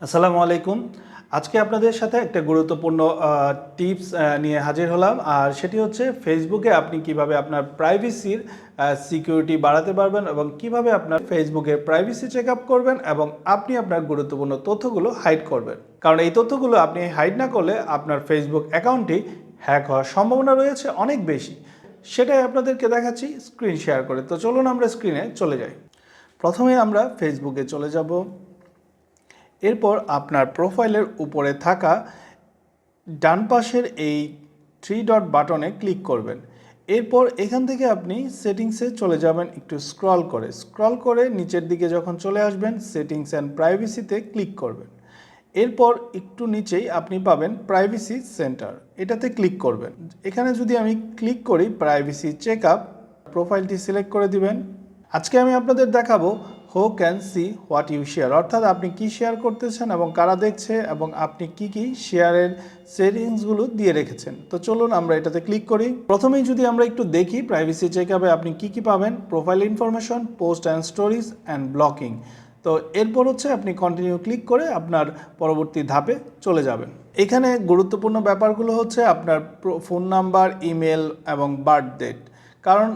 আসসালামু আলাইকুম। আজকে আপনাদের সাথে একটা গুরুত্বপূর্ণ টিপস নিয়ে হাজির হলাম। আর সেটি হচ্ছে, ফেসবুকে আপনি কীভাবে আপনার প্রাইভেসির সিকিউরিটি বাড়াতে পারবেন এবং কীভাবে আপনার ফেসবুকের প্রাইভেসি চেক করবেন এবং আপনি আপনার গুরুত্বপূর্ণ তথ্যগুলো হাইড করবেন। কারণ এই তথ্যগুলো আপনি হাইড না করলে আপনার ফেসবুক অ্যাকাউন্টটি হ্যাক হওয়ার সম্ভাবনা রয়েছে অনেক বেশি। সেটাই আপনাদেরকে দেখাচ্ছি স্ক্রিন শেয়ার করে। তো চলুন আমরা স্ক্রিনে চলে যাই। প্রথমে আমরা ফেসবুকে চলে যাব। এরপর আপনার প্রোফাইলের উপরে থাকা ডান পাশের এই থ্রি ডট বাটনে ক্লিক করবেন। এরপর এখান থেকে আপনি সেটিংসে চলে যাবেন, একটু স্ক্রল করে। স্ক্রল করে নিচের দিকে যখন চলে আসবেন সেটিংস অ্যান্ড প্রাইভেসিতে ক্লিক করবেন। এরপর একটু নিচেই আপনি পাবেন প্রাইভেসি সেন্টার এটাতে ক্লিক করবেন। এখানে যদি আমি ক্লিক করি প্রাইভেসি চেক আপ প্রোফাইলটি সিলেক্ট করে দিবেন। আজকে আমি আপনাদের দেখাবো who can see what you share. অর্থাৎ আপনি কি শেয়ার করতেছেন এবং কারা দেখছে এবং আপনি কি কি শেয়ারের সেটিংসগুলো দিয়ে রেখেছেন। তো চলুন আমরা এটাতে ক্লিক করি। প্রথমেই যদি আমরা একটু দেখি প্রাইভেসি চেক আপে আপনি কি কি পাবেন? Profile information post and stories and blocking তো এরপর হচ্ছে আপনি কন্টিনিউ ক্লিক করে আপনার পরবর্তী ধাপে চলে যাবেন। এখানে গুরুত্বপূর্ণ ব্যাপারগুলো হচ্ছে আপনার ফোন নাম্বার ইমেল এবং বার্থ ডেট কারণ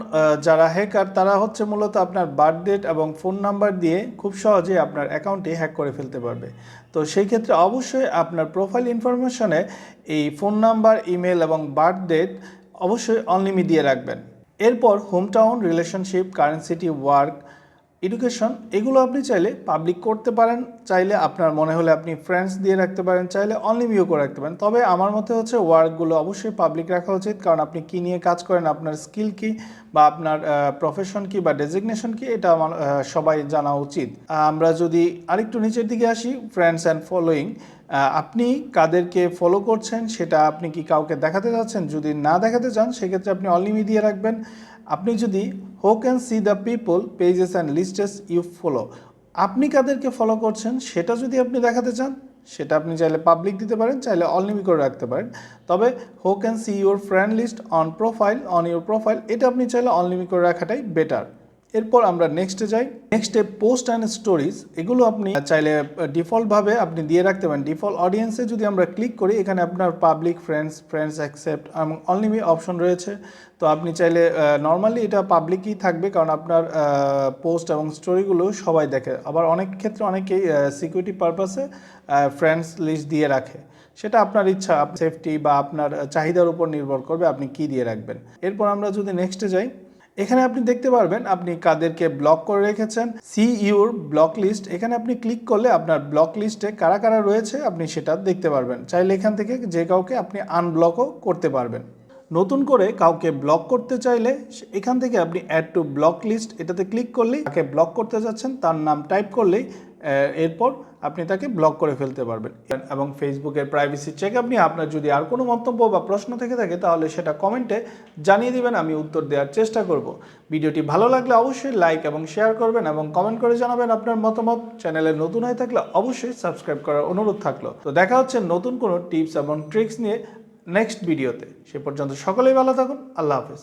যারা হ্যাকার তারা হচ্ছে মূলত আপনার বার্থ ডেট এবং ফোন নাম্বার দিয়ে খুব সহজেই আপনার অ্যাকাউন্টটি হ্যাক করে ফেলতে পারবে। তো সেই ক্ষেত্রে অবশ্যই আপনার প্রোফাইল ইনফরমেশনে এই ফোন নাম্বার ইমেল এবং বার্থ ডেট অবশ্যই অনলিমি দিয়ে রাখবেন। এরপর hometown relationship current city work education এগুলো আপনি চাইলে পাবলিক করতে পারেন, চাইলে আপনার মনে হলে আপনি ফ্রেন্ডস দিয়ে রাখতে পারেন, চাইলে অনলিমিও করে রাখতে পারেন। তবে আমার মতে হচ্ছে ওয়ার্কগুলো অবশ্যই পাবলিক রাখা উচিত, কারণ আপনি কী নিয়ে কাজ করেন, আপনার স্কিল কি বা আপনার প্রফেশন কি বা ডেজিগনেশন কি, এটা আমার সবাই জানা উচিত। আমরা যদি আরেকটু নিচের দিকে আসি ফ্রেন্ডস অ্যান্ড ফলোয়িং আপনি কাদেরকে ফলো করছেন, সেটা আপনি কি কাউকে দেখাতে যাচ্ছেন? যদি না দেখাতে চান, সেক্ষেত্রে আপনি অনলিমি দিয়ে রাখবেন। আপনি যদি who can see the people pages and lists you follow. আপনি কাদেরকে ফলো করছেন, সেটা যদি আপনি দেখাতে চান, সেটা আপনি চাইলে পাবলিক দিতে পারেন, চাইলে অনলিমি করে রাখতে পারেন। তবে who can see your friend list on profile, on your profile, এটা আপনি চাইলে অনলিমি করে রাখাটাই বেটার এরপর আমরা নেক্সটে যাই। নেক্সটে পোস্ট অ্যান্ড স্টোরিজ এগুলো আপনি চাইলে ডিফল্টভাবে আপনি দিয়ে রাখতে পারেন। ডিফল্ট অডিয়েন্সে যদি আমরা ক্লিক করি, এখানে আপনার পাবলিক ফ্রেন্ডস ফ্রেন্ডস অ্যাকসেপ্ট এবং অনলিমি অপশন রয়েছে। তো আপনি চাইলে নর্মালি এটা পাবলিকই থাকবে, কারণ আপনার পোস্ট এবং স্টোরিগুলো সবাই দেখে। আবার অনেক ক্ষেত্রে অনেকেই সিকিউরিটি পারপাসে ফ্রেন্ডস লিস্ট দিয়ে রাখে। সেটা আপনার ইচ্ছা সেফটি বা আপনার চাহিদার উপর নির্ভর করবে, আপনি কি দিয়ে রাখবেন। এরপর আমরা যদি নেক্সটে যাই এখানে আপনি দেখতে পারবেন, আপনি কাদেরকে ব্লক করে রেখেছেন সিইউর ব্লক লিস্ট এখানে আপনি ক্লিক করলে আপনার ব্লক লিস্টে কারা কারা রয়েছে, আপনি সেটা দেখতে পারবেন। চাইলে এখান থেকে যে কাউকে আপনি আনব্লকও করতে পারবেন। নতুন করে কাউকে ব্লক করতে চাইলে এখান থেকে আপনি অ্যাড টু ব্লক লিস্ট এটাতে ক্লিক করলেই তাকে ব্লক করতে যাচ্ছেন, তার নাম টাইপ করলেই এরপর আপনি তাকে ব্লক করে ফেলতে পারবেন। এবং ফেসবুকের প্রাইভেসি চেক আপনি, আপনার যদি আর কোনো মন্তব্য বা প্রশ্ন থেকে থাকে, তাহলে সেটা কমেন্টে জানিয়ে দিবেন, আমি উত্তর দেওয়ার চেষ্টা করব। ভিডিওটি ভালো লাগলে অবশ্যই লাইক এবং শেয়ার করবেন এবং কমেন্ট করে জানাবেন আপনার মতামত। চ্যানেলে নতুন হয়ে থাকলে অবশ্যই সাবস্ক্রাইব করার অনুরোধ থাকল। তো দেখা হচ্ছে নতুন কোনো টিপস এবং ট্রিক্স নিয়ে। নেক্সট ভিডিওতে সে পর্যন্ত সকলেই ভালো থাকুন আল্লাহ হাফেজ।